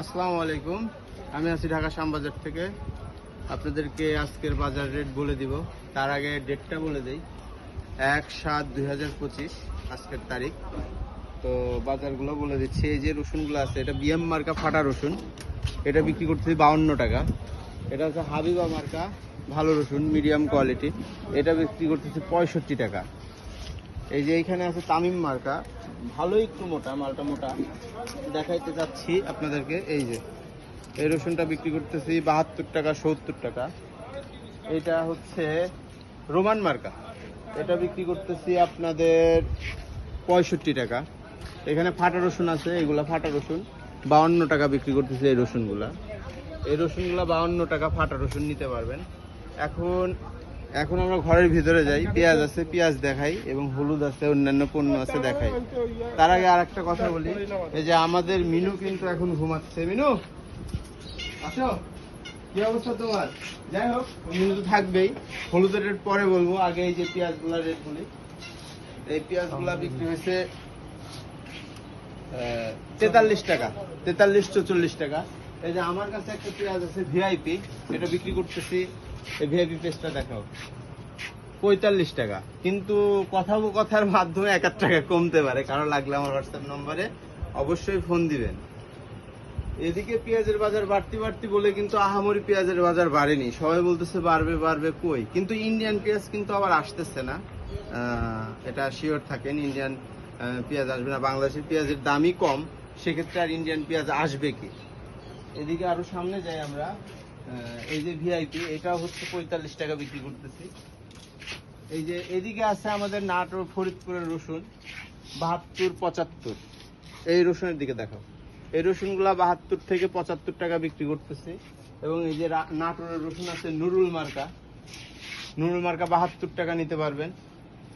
আসসালামু আলাইকুম আমি আছি ঢাকা শ্যামবাজার থেকে। আপনাদেরকে আজকের বাজার রেট বলে দিব। তার আগে ডেটটা বলে দেই। এক সাত দুই আজকের তারিখ। তো বাজারগুলো বলে দিচ্ছি। এই যে রসুনগুলো আছে, এটা বিএম মার্কা ফাটা রসুন। এটা বিক্রি করতেছি বাউন্ন টাকা। এটা হচ্ছে হাবিবা মার্কা, ভালো রসুন মিডিয়াম কোয়ালিটি এটা বিক্রি করতেছি পঁয়ষট্টি টাকা। এই যে এইখানে আছে তামিম মার্কা। ভালোই একটু মোটা, মালটা মোটা। দেখাইতে যাচ্ছি আপনাদেরকে, এই যে। এই রসুনটা বিক্রি করতেছি বাহাত্তর টাকা, সত্তর টাকা। এটা হচ্ছে রোমান মার্কা। এটা বিক্রি করতেছি আপনাদের পঁয়ষট্টি টাকা। এখানে ফাটা রসুন আছে, এগুলা ফাটা রসুন। বাউন্ন টাকা বিক্রি করতেছি এই রসুনগুলা। এই রসুনগুলা বাউন্ন টাকা ফাটা রসুন নিতে পারবেন। এখন এখন আমরা ঘরের ভিতরে যাই, পেঁয়াজ আছে, পেঁয়াজ দেখাই এবং হলুদ আছে, অন্যান্য পণ্য আছে দেখাই। তার আগে আর একটা কথা বলি, এই যে আমাদের মিনু কিন্তু এখন ঘুমাচ্ছে। মিনু, আসো। কি অবস্থা তোমার? যাই হোক, মিনু তো থাকবেই। হলুদের রেট পরে বলব, আগে এই যে পেঁয়াজগুলার রেট বলি। এই পেঁয়াজগুলা বিক্রি হয়েছে তেতাল্লিশ টাকা, তেতাল্লিশ চৌচল্লিশ টাকা। এই যে আমার কাছে একটা পেঁয়াজ আছে, ভিআইপি, এটা বিক্রি করতেছি এই ভিআইপি পেঁয়াজটা দেখাও। পঁয়তাল্লিশ টাকা। কিন্তু কথোপকথার মাধ্যমে এক টাকা কমতে পারে। কারও লাগলে আমার হোয়াটসঅ্যাপ নম্বরে অবশ্যই ফোন দিবেন। এদিকে পেঁয়াজের বাজার বাড়তি বাড়তি বলে কিন্তু আহামরি পেঁয়াজের বাজার বাড়েনি। সবাই বলতেছে, বাড়বে বাড়বে, কই? কিন্তু ইন্ডিয়ান পেঁয়াজ কিন্তু আবার আসতেছে না। এটা শিওর থাকেন ইন্ডিয়ান পেঁয়াজ আসবে না। বাংলাদেশের পেঁয়াজের দামই কম। সেক্ষেত্রে আর ইন্ডিয়ান পেঁয়াজ আসবে কি? এদিকে আরও সামনে যাই আমরা। এই যে ভিআইপি এটা হচ্ছে পঁয়তাল্লিশ টাকা বিক্রি করতেছি। এই যে এদিকে আছে আমাদের নাটোর ফরিদপুরের রসুন বাহাত্তর পঁচাত্তর। এই রসুনের দিকে দেখো। এই রসুনগুলা বাহাত্তর থেকে পঁচাত্তর টাকা বিক্রি করতেছি। এবং এই যে নাটোরের রসুন আছে নুরুল মার্কা। নুরুল মার্কা বাহাত্তর টাকা নিতে পারবেন।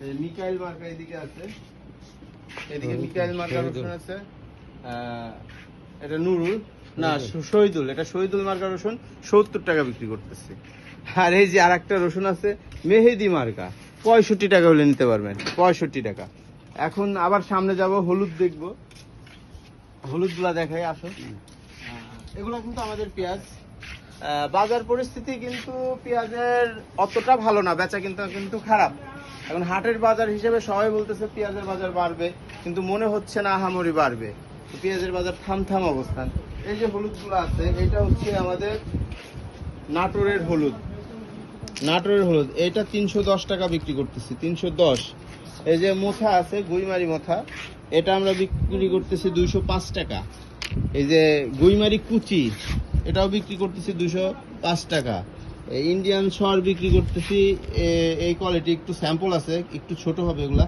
এই যে মিকাইল মার্কা এদিকে আছে। এদিকে মিকাইল মার্কা রসুন আছে। এটা নুরুল। না শ- শহীদুল এটা শহীদুল মার্কা রসুন সত্তর টাকা বিক্রি করতেছি। আর এই যে আর একটা রসুন আছে মেহেদি মার্কা পঁয়ষট্টি টাকা হলে নিতে পারবেন পঁয়ষট্টি টাকা। এখন আবার সামনে যাব হলুদ দেখব। হলুদগুলা দেখাই আসো এগুলো কিন্তু আমাদের পেঁয়াজ। বাজার পরিস্থিতি কিন্তু পেঁয়াজের অতটা ভালো না বেচা কিন্তু কিন্তু খারাপ। এখন হাটের বাজার হিসেবে সবাই বলতেছে পেঁয়াজের বাজার বাড়বে কিন্তু মনে হচ্ছে না আহামরি বাড়বে। পেঁয়াজের বাজার থাম থাম অবস্থান। এই যে হলুদগুলো আছে, এটা হচ্ছে আমাদের নাটোরের হলুদ। নাটোরের হলুদ, এটা তিনশো দশ টাকা বিক্রি করতেছি, তিনশো দশ। এই যে মোথা আছে, গুইমারি মোথা, এটা আমরা বিক্রি করতেছি দুইশো পাঁচ টাকা। এই যে গুইমারি কুচি, এটাও বিক্রি করতেছি দুশো পাঁচ টাকা। ইন্ডিয়ান সর বিক্রি করতেছি এই কোয়ালিটি একটু স্যাম্পল আছে, একটু ছোট হবে এগুলা।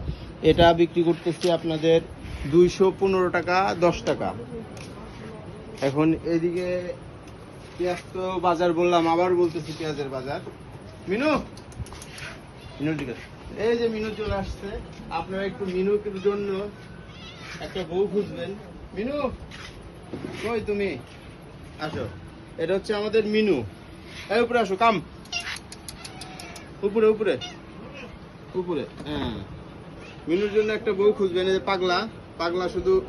এটা বিক্রি করতেছি আপনাদের দুইশো পনেরো টাকা, দশ টাকা। এখন এদিকে পেঁয়াজ তো বাজার বললাম, আবার বলতেছি পেঁয়াজের বাজার। মিনু? মিনু, ঠিক আছে। এই যে মিনু চলে আসছে, আপনারা একটু মিনুর জন্য একটা বউ খুঁজবেন। মিনু, কই তুমি? আসো। এটা হচ্ছে আমাদের মিনু। এই, উপরে আসো, কাম। উপরে উপরে। উপরে হ্যাঁ। মিনুর জন্য একটা বউ খুঁজবেন, এই যে পাগলা। পাগলা শুধু